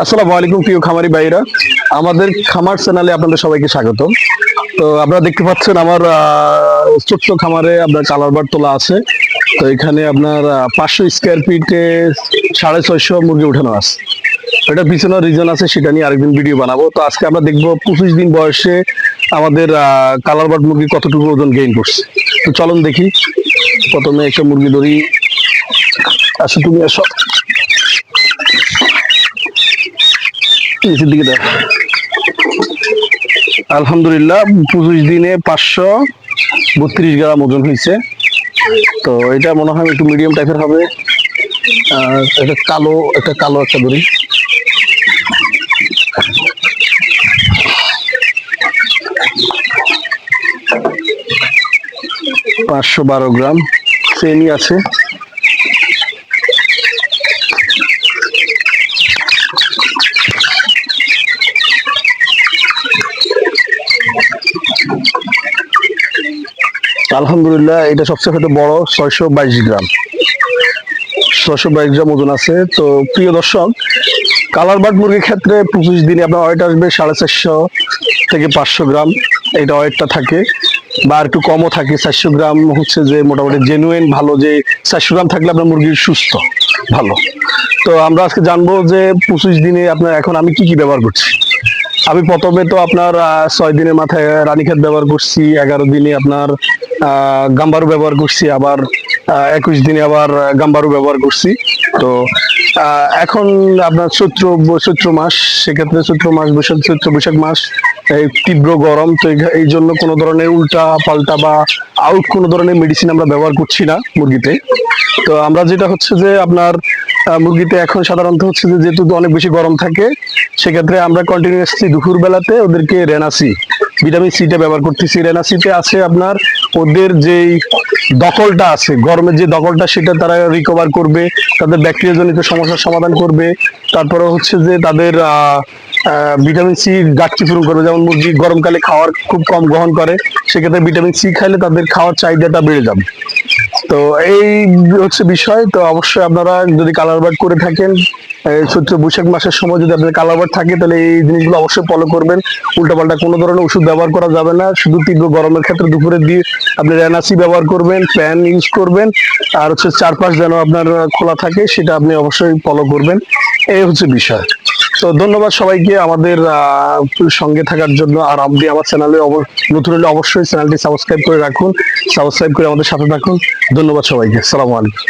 আসসালামু আলাইকুম, প্রিয় খামারি ভাইরা আমাদের খামার চ্যানেলে আপনাদের সবাইকে স্বাগত। তো আপনারা দেখতে পাচ্ছেন আমার ছোট্ট খামারে আপনার কালার বার তোলা আছে। তো এখানে আপনার পাঁচশো স্কোয়ার ফিটে সাড়ে ছয়শো মুরগি উঠানো আছে। এটা পিছনে রিজন আছে, সেটা নিয়ে আরেকদিন ভিডিও বানাবো। তো আজকে আমরা দেখব পঁচিশ দিন বয়সে আমাদের কালার বার্ড মুরগি কতটুকু ওজন গেইন করছে। তো চলুন দেখি। প্রথমে একটা মুরগি ধরি। আসো তুমি আসো আলহামদুলিল্লাহ, পঁচিশ দিনে পাঁচশো বত্রিশ গ্রাম ওজন হয়েছে। তো এটা মনে হয় একটু মিডিয়াম টাইপের হবে। এটা কালো একটা কালো একটা দড়ি। পাঁচশো বারো গ্রাম। চেনি আছে। আলহামদুলিল্লাহ, এটা সবচেয়ে বড় ছয়শো বাইশ গ্রাম। ছয়শো বাইশ গ্রাম ওজন আছে। তো প্রিয় দর্শক, কালার বার্ড মুরগির ক্ষেত্রে পঁচিশ দিনে আপনার ওয়েট আসবে সাড়ে চারশো থেকে পাঁচশো গ্রাম। এটা ওয়েটটা থাকে বা একটু কমও থাকে। চারশো গ্রাম হচ্ছে যে মোটামুটি জেনুইন ভালো যে চারশো গ্রাম থাকলে আপনার মুরগির সুস্থ, ভালো। তো আমরা আজকে জানব যে পঁচিশ দিনে আপনার এখন আমি কি কি ব্যবহার করছি। আমি প্রথমে তো আপনার ছয় দিনের মাথায় রানীক্ষেত ব্যবহার করছি, এগারো দিনে আপনার গাম্বারু ব্যবহার করছি, আবার একুশ দিনে আবার গাম্বারু ব্যবহার করছি। তো এখন আপনার চৈত্র চৈত্র মাস, সেক্ষেত্রে চৈত্র মাস, বৈশাখ, চৈত্র বৈশাখ মাস, এই তীব্র গরম, তো এই- জন্য কোনো ধরনের উল্টা পাল্টা বা আউট কোনো ধরনের মেডিসিন আমরা ব্যবহার করছি না মুরগিতে। তো আমরা যেটা হচ্ছে যে আপনার মুরগিতে এখন সাধারণত হচ্ছে যে যেহেতু অনেক বেশি গরম থাকে, সেক্ষেত্রে আমরা কন্টিনিউয়াসলি দুপুর বেলাতে ওদেরকে রেনাসি ভিটামিন সিটা ব্যবহার করতেছি। রেনাসিতে আছে আপনার ওদের যেই দখলটা আছে গরমের যে দখলটা সেটা তারা রিকভার করবে, তাদের ব্যাকটেরিয়াজনিত সমস্যার সমাধান করবে। তারপরে হচ্ছে যে তাদের ভিটামিন সি ঘাটতি পূরণ করবে। যেমন মুরগি গরমকালে খাওয়ার খুব কম গ্রহণ করে, সেক্ষেত্রে ভিটামিন সি খাইলে তাদের খাওয়ার চাহিদাটা বেড়ে যাবে। তো এই হচ্ছে বিষয়। তো অবশ্যই আপনারা যদি কালার বার্ড করে থাকেন চৈত্র বৈশাখ মাসের সময় যদি আপনার কালার বার্ড থাকে, তাহলে এই জিনিসগুলো অবশ্যই ফলো করবেন। উল্টাপাল্টা কোনো ধরনের ওষুধ ব্যবহার করা যাবে না। শুধু তীব্র গরমের ক্ষেত্রে দুপুরে দিয়ে আপনি রেনাসি ব্যবহার করবেন ফ্যান ইউজ করবেন, আর হচ্ছে চারপাশ যেন আপনার খোলা থাকে, সেটা আপনি অবশ্যই ফলো করবেন। এই হচ্ছে বিষয়। তো ধন্যবাদ সবাইকে আমাদের সঙ্গে থাকার জন্য। আর আপনি আমার চ্যানেলে নতুন হলে অবশ্যই চ্যানেলটি সাবস্ক্রাইব করে রাখুন সাবস্ক্রাইব করে আমাদের সাথে থাকুন। ধন্যবাদ সবাইকে। সালামু আলাইকুম।